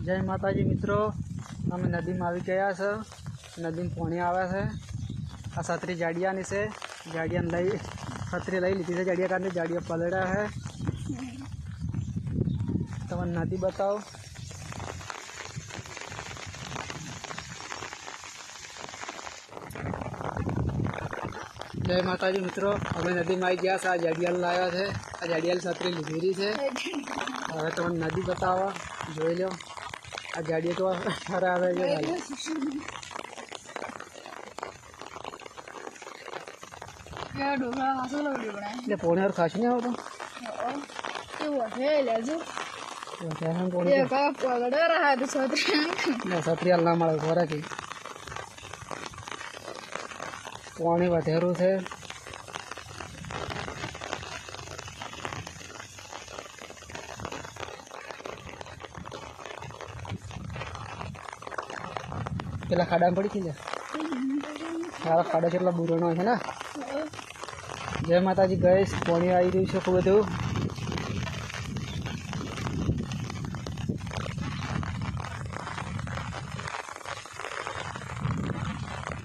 જય માતાજી મિત્રો અમે નદીમાં આવી ગયા છે નદીમાં પાણી આવે છે આ છત્રી જાડિયાની છે જાડિયાને લઈ છત્રી લઈ લીધી છે જાડિયા કારણે જાડિયા પલળ્યા છે તમને નદી બતાવો જય માતાજી મિત્રો અમે નદીમાં આવી ગયા છે આ જાડિયાલ લાવ્યા છે આ જાડિયાલ છત્રી લીધેલી છે હવે તમને નદી બતાવો જોઈ લો गाड़ी तो खराब है। ये पौने और खास नहीं हो तो? हाँ, ये वो है ले जो। ये का पगड़ रहा है सत्री सत्री अल्लाह की? पानी बतेरू से પેલા ખાડામાં પડી છે ને? સારા ખાડા કેટલા બુરણો છે ને? જય માતાજી ગઈશ પાણી આવી રહ્યું છે ખૂબ બધું